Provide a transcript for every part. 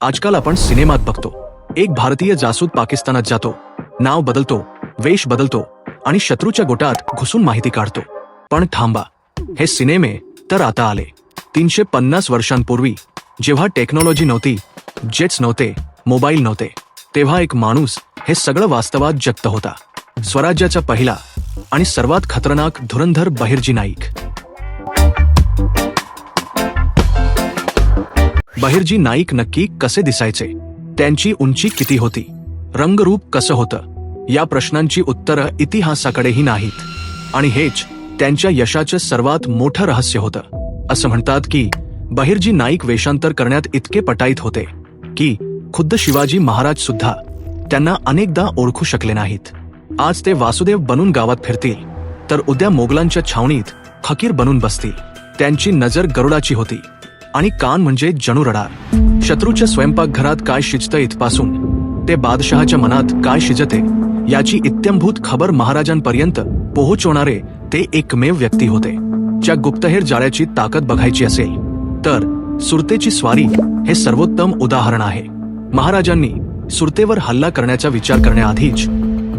आजकाल आपण सिनेमात बघतो. एक भारतीय जासूद पाकिस्तानात जातो. नाव बदलतो वेश बदलतो आणि शत्रूच्या गोटात घुसून माहिती काढतो. पण थांबा हे सिनेमे तर आता आले. तीनशे पन्नास वर्षांपूर्वी जेव्हा टेक्नॉलॉजी नव्हती जेट्स नव्हते मोबाईल नव्हते तेव्हा एक माणूस हे सगळं वास्तवात जगत होता. स्वराज्याचा पहिला आणि सर्वात खतरनाक धुरंधर बहिर्जी नाईक. बहिर्जी नाईक नक्की कसे दिसायचे? त्यांची उंची किती होती? रंगरूप कसं होतं? या प्रश्नांची उत्तरं इतिहासाकडेही नाहीत. आणि हेच त्यांच्या यशाचं सर्वात मोठं रहस्य होतं. असं म्हणतात की बहिर्जी नाईक वेषांतर करण्यात इतके पटाईत होते की खुद्द शिवाजी महाराज सुद्धा त्यांना अनेकदा ओळखू शकले नाहीत. आज ते वासुदेव बनून गावात फिरतील तर उद्या मोगलांच्या छावणीत फकीर बनून बसतील. त्यांची नजर गरुडाची होती. आणि कान म्हणजे जणू रडार. शत्रूच्या स्वयंपाकघरात काय शिजतं इथपासून? ते बादशहाच्या मनात काय शिजते? याची इत्यंभूत खबर महाराजांपर्यंत पोहोचवणारे ते एकमेव व्यक्ती होते. ज्या गुप्तहेर जाळ्याची ताकद बघायची असेल. तर सुरतेची स्वारी हे सर्वोत्तम उदाहरण आहे. महाराजांनी सुरतेवर हल्ला करण्याचा विचार करण्याआधीच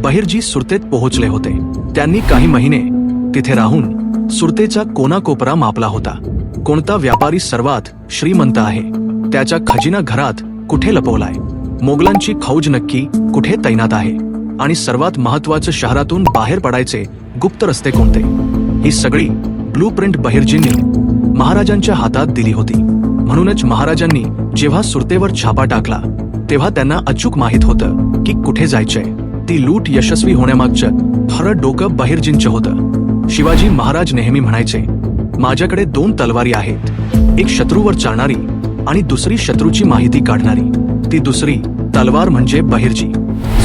बहिर्जी सुरतेत पोहोचले होते. त्यांनी काही महिने तिथे राहून सुरतेचा कोनाकोपरा मापला होता. कोणता व्यापारी सर्वात श्रीमंत आहे? त्याच्या खजिना घरात कुठे लपवलाय? मोगलांची फौज नक्की कुठे तैनात आहे? आणि सर्वात महत्वाचं शहरातून बाहेर पडायचे गुप्त रस्ते कोणते? ही सगळी ब्लू प्रिंट बहिर्जींनी महाराजांच्या हातात दिली होती. म्हणूनच महाराजांनी जेव्हा सुरतेवर छापा टाकला तेव्हा त्यांना अचूक माहीत होतं की कुठे जायचंय. ती लूट यशस्वी होण्यामागचं खरं डोकं बहिर्जींचं होतं. शिवाजी महाराज नेहमी म्हणायचे माझ्याकडे दोन तलवारी आहेत. एक शत्रूवर चालणारी आणि दुसरी शत्रूची माहिती काढणारी. ती दुसरी तलवार म्हणजे बहिर्जी.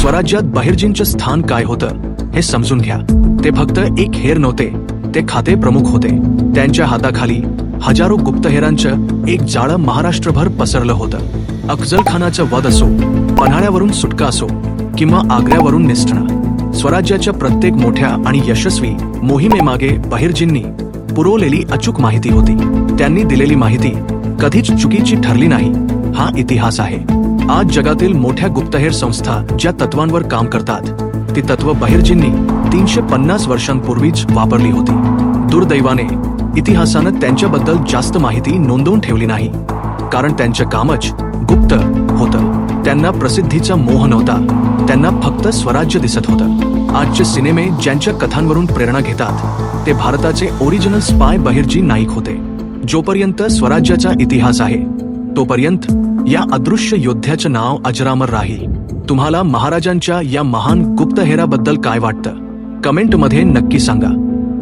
स्वराज्यात बहिर्जींचं स्थान काय होतं हे समजून घ्या. ते फक्त एक हेर नव्हते ते खाते प्रमुख होते. त्यांच्या हाताखाली हजारो गुप्तहेरांचं एक जाळं महाराष्ट्रभर पसरलं होतं. अफजल खानाचं वध असो पन्हाळ्यावरून सुटका असो किंवा आग्र्यावरून निसटणं स्वराज्याच्या प्रत्येक मोठ्या आणि यशस्वी मोहिमेमागे बहिर्जींनी पुरवलेली अचूक माहिती होती. त्यांनी दिलेली माहिती कधीच चुकीची ठरली नाही. हा इतिहास आहे. आज जगातील मोठ्या गुप्तहेर संस्था ज्या तत्वांवर काम करतात ती तत्व बहिर्जींनी तीनशे पन्नास वर्षांपूर्वीच वापरली होती. दुर्दैवाने इतिहासानं त्यांच्याबद्दल जास्त माहिती नोंदवून ठेवली नाही. कारण त्यांचं कामच गुप्त होतं. त्यांना प्रसिद्धीचा मोह नव्हता. त्यांना फक्त स्वराज्य दिसत होतं. आजचे सिनेमे ज्यांच्या कथांवरून प्रेरणा घेतात ते भारताचे ओरिजिनल स्पाय बहिर्जी नाईक होते जोपर्यंत स्वराज्याचा इतिहास आहे तोपर्यंत या अदृश्य योद्ध्याचं नाव अजरामर राहील. तुम्हाला महाराजांच्या या महान गुप्तहेराबद्दल काय वाटतं? कमेंटमध्ये नक्की सांगा.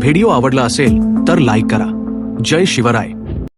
व्हिडिओ आवडला असेल तर लाईक करा. जय शिवराय.